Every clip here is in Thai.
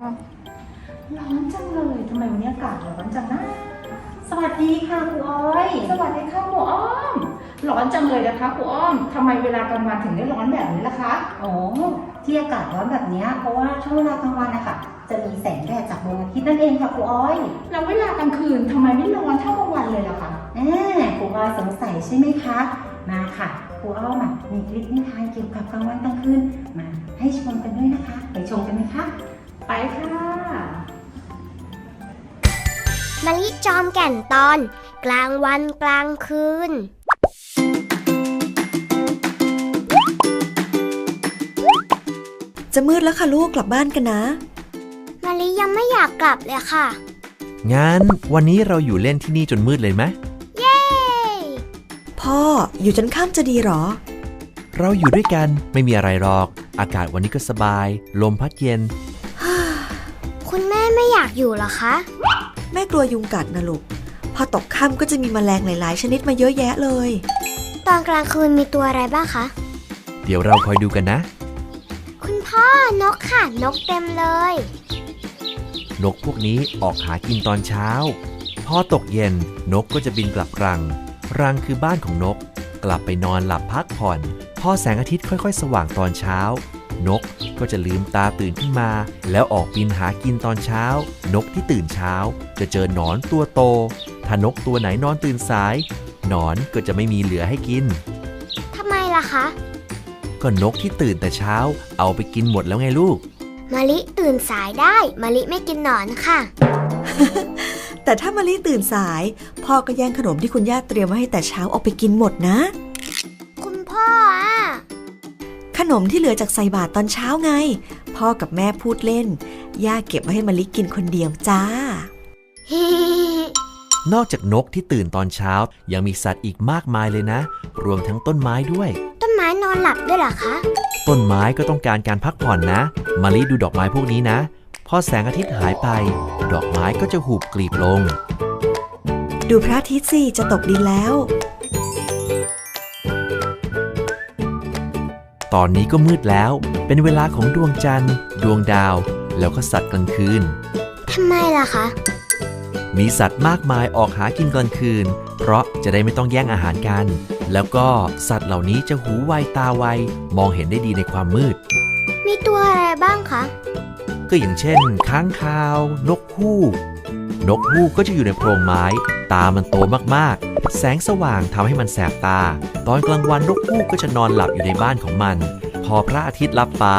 ร้อนจังเลยทำไมวันนี้อากาศร้อนจังนะ สวัสดีค่ะครูอ้อย สวัสดีค่ะครูอ้อม ร้อนจังเลยนะคะครูอ้อมทำไมเวลากลางวันถึงได้ร้อนแบบนี้ล่ะคะโอ้ที่อากาศร้อนแบบเนี้ยเพราะว่าช่วงเวลากลางวันนะคะจะมีแสงแดดจากดวงอาทิตย์นั่นเองค่ะครูอ้อยแล้วเวลากลางคืนทำไมไม่ร้อนเท่ากลางวันเลยล่ะคะแน่ครูอ้อยสงสัยใช่ไหมคะ มาค่ะครูอ้อมอะมีคลิปนิทานเกี่ยวกับกลางวันกลางคืนมาให้ชมกันด้วยนะคะ ไปชมกันไหมคะ ไปค่ะมะลิจอมแก่นตอน กลางวันกลางคืน จะมืดแล้วค่ะลูกกลับบ้านกันนะ มะลิยังไม่อยากกลับเลยค่ะ งั้นวันนี้เราอยู่เล่นที่นี่จนมืดเลยไหมเย้ พ่ออยู่จนค่ำจะดีหรอ เราอยู่ด้วยกันไม่มีอะไรหรอก อากาศวันนี้ก็สบาย ลมพัดเย็นคุณแม่ ไม่อยากอยู่เหรอคะ แม่กลัวยุงกัดนะลูก พอตกค่ำก็จะมีแมลงหลาย ๆ ชนิดมาเยอะแยะเลย ตอนกลางคืนมีตัวอะไรบ้างคะ เดี๋ยวเราคอยดูกันนะ คุณพ่อนกค่ะ นกเต็มเลย นกพวกนี้ออกหากินตอนเช้า พอตกเย็นนกก็จะบินกลับรัง รังคือบ้านของนก กลับไปนอนหลับพักผ่อน พอแสงอาทิตย์ค่อย ๆ สว่างตอนเช้า นกก็จะลืมตาตื่นขึ้นมา แล้วออกบินหากินตอนเช้า นกที่ตื่นเช้า จะเจอหนอนตัวโต ถ้านกตัวไหนนอนตื่นสาย หนอนก็จะไม่มีเหลือให้กินทำไมล่ะคะ ก็นกที่ตื่นแต่เช้า เอาไปกินหมดแล้วไงลูกมะลิตื่นสายได้มะลิไม่กินหนอนค่ะ แต่ถ้ามะลิตื่นสายพ่อก็แย่งขนมที่คุณย่าเตรียมไว้ให้แต่เช้าเอาไปกินหมดนะ คุณพ่ออะ ขนมที่เหลือจากใส่บาตรตอนเช้าไง พ่อกับแม่พูดเล่น ย่าเก็บไว้ให้มะลิกินคนเดียวจ้านอกจากนกที่ตื่นตอนเช้า ยังมีสัตว์อีกมากมายเลยนะ รวมทั้งต้นไม้ด้วย ต้นไม้นอนหลับด้วยเหรอคะ ต้นไม้ก็ต้องการการพักผ่อนนะมาลิดูดอกไม้พวกนี้นะ พอแสงอาทิตย์หายไป ดอกไม้ก็จะหูบกลีบลง ดูพระอาทิตย์สิจะตกดินแล้ว ตอนนี้ก็มืดแล้ว เป็นเวลาของดวงจันทร์ ดวงดาว แล้วก็สัตว์กลางคืน ทำไมล่ะคะ มีสัตว์มากมายออกหากินกลางคืน เพราะจะได้ไม่ต้องแย่งอาหารกัน แล้วก็สัตว์เหล่านี้จะหูไวตาไว มองเห็นได้ดีในความมืด มีตัวอะไรบ้างคะ ก็อย่างเช่น ค้างคาว นกฮูก นกฮูกก็จะอยู่ในโพรงไม้ ตามันโตมากๆ แสงสว่างทำให้มันแสบตา ตอนกลางวันนกฮูกก็จะนอนหลับอยู่ในบ้านของมัน พอพระอาทิตย์ลับฟ้า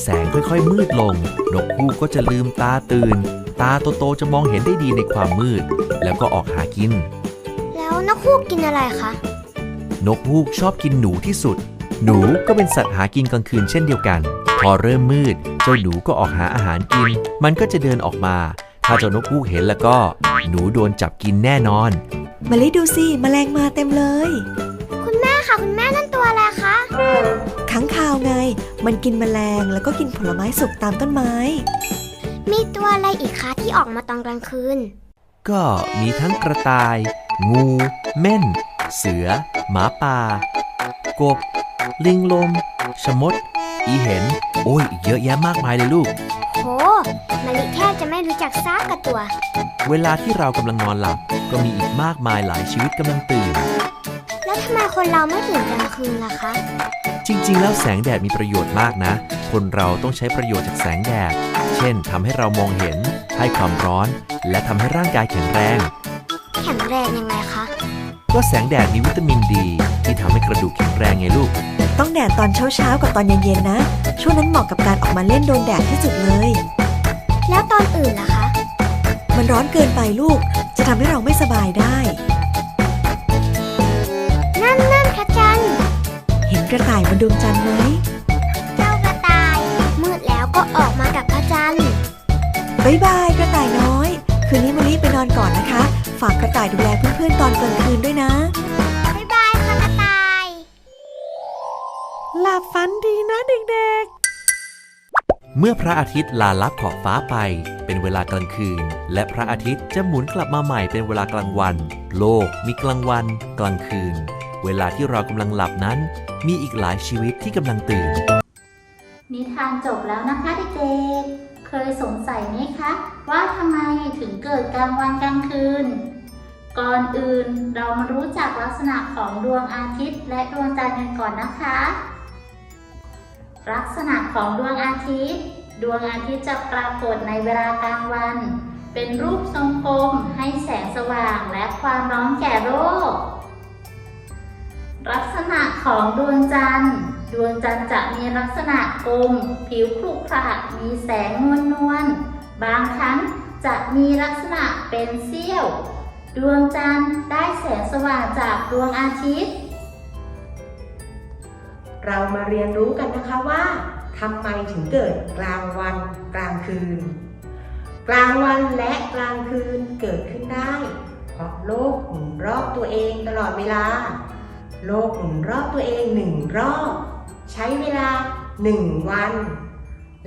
แสงค่อยๆมืดลง นกฮูกก็จะลืมตาตื่น ตาโตๆจะมองเห็นได้ดีในความมืด แล้วก็ออกหากิน แล้วนกฮูกกินอะไรคะ นกฮูกชอบกินหนูที่สุด หนูก็เป็นสัตว์หากินกลางคืนเช่นเดียวกัน พอเริ่มมืด เจ้าหนูก็ออกหาอาหารกิน มันก็จะเดินออกมา ถ้าเจ้านกฮูกเห็นแล้วก็ หนูโดนจับกินแน่นอนมะลิดูสิแมลงมาเต็มเลย คุณแม่ค่ะ คุณแม่นั่นตัวอะไรคะค้างคาวไง มันกินแมลงแล้วก็กินผลไม้สุกตามต้นไม้ มีตัวอะไรอีกคะที่ออกมาตอนกลางคืน ก็มีทั้งกระต่าย งู เม่น เสือ หมาป่า กบ ลิงลมชะมด อีเห็น โอ้ยอีกเยอะแยะมากมายเลยลูกโห มะลิแทบจะไม่รู้จักซากกับตัว เวลาที่เรากำลังนอนหลับ ก็มีอีกมากมายหลายชีวิตกำลังตื่น แล้วทำไมคนเราไม่ตื่นกลางคืนล่ะคะ จริง ๆ แล้วแสงแดดมีประโยชน์มากนะ คนเราต้องใช้ประโยชน์จากแสงแดด เช่นทำให้เรามองเห็น ให้ความร้อน และทำให้ร่างกายแข็งแรง แข็งแรงยังไงคะ ก็แสงแดดมีวิตามินดี ที่ทำให้กระดูกแข็งแรงไงลูก ต้องแดดตอนเช้าๆกับตอนเย็นๆนะ ช่วงนั้นเหมาะกับการออกมาเล่นโดนแดดที่สุดเลย แล้วตอนอื่นล่ะคะ มันร้อนเกินไปลูก จะทำให้เราไม่สบายได้ นั่นนั่นพระจันทร์ เห็นกระต่ายบนดวงจันทร์ไหม เจ้ากระต่าย มืดแล้วก็ออกมากับพระจันทร์บ๊ายบายกระต่ายน้อย คืนนี้มะลิไปนอนก่อนนะคะ ฝากกระต่ายดูแลเพื่อนๆตอนกลางคืนด้วยนะบ๊ายบายค่ะกระต่าย หลับฝันดีนะเด็ก เมื่อพระอาทิตย์ลาลับขอบฟ้าไป เป็นเวลากลางคืน และพระอาทิตย์จะหมุนกลับมาใหม่เป็นเวลากลางวัน โลกมีกลางวัน กลางคืน เวลาที่เรากำลังหลับนั้น มีอีกหลายชีวิตที่กำลังตื่น นิทานจบแล้วนะคะเด็กๆ เคยสงสัยไหมคะ ว่าทำไมถึงเกิดกลางวันกลางคืน ก่อนอื่นเรามารู้จักลักษณะของดวงอาทิตย์และดวงจันทร์กันก่อนนะคะ ลักษณะของดวงอาทิตย์ ดวงอาทิตย์จะปรากฏในเวลากลางวัน เป็นรูปทรงกลมให้แสงสว่างและความร้อนแก่โลกลักษณะของดวงจันทร์ ดวงจันทร์จะมีลักษณะกลม ผิวขรุขระมีแสงนวลนวลๆบางครั้งจะมีลักษณะเป็นเสี้ยว ดวงจันทร์ได้แสงสว่างจากดวงอาทิตย์ เรามาเรียนรู้กันนะคะว่าทำไมถึงเกิดกลางวันกลางคืน กลางวันและกลางคืนเกิดขึ้นได้ เพราะโลกหมุนรอบตัวเองตลอดเวลา โลกหมุนรอบตัวเองหนึ่งรอบ ใช้เวลาหนึ่งวัน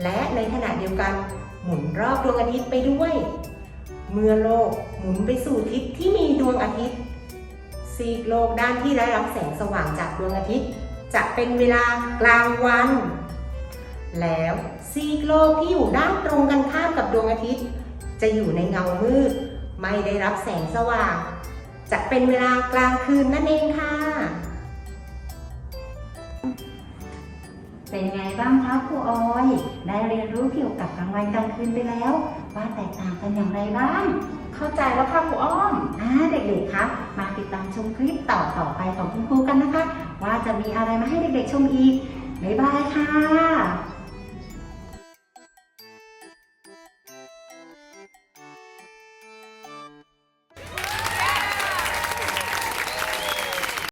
และในขณะเดียวกันหมุนรอบดวงอาทิตย์ไปด้วย เมื่อโลกหมุนไปสู่ทิศที่มีดวงอาทิตย์ซีกโลกด้านที่ได้รับแสงสว่างจากดวงอาทิตย์ จะเป็นเวลากลางวัน แล้วซีกโลกที่อยู่ด้านตรงกันข้ามกับดวงอาทิตย์ จะอยู่ในเงามืด ไม่ได้รับแสงสว่าง จะเป็นเวลากลางคืนนั่นเองค่ะ เป็นไงบ้างคะครูออย ได้เรียนรู้เกี่ยวกับกลางวันกลางคืนไปแล้ว ว่าแตกต่างกันอย่างไรบ้างเข้าใจแล้วค่ะครูอ้อมอ่าเด็กๆคะมาติดตามชมคลิปต่อต่อไปของคุณครูกันนะคะ ว่าจะมีอะไรมาให้เด็กๆชมอีกบ๊ายบายค่ะ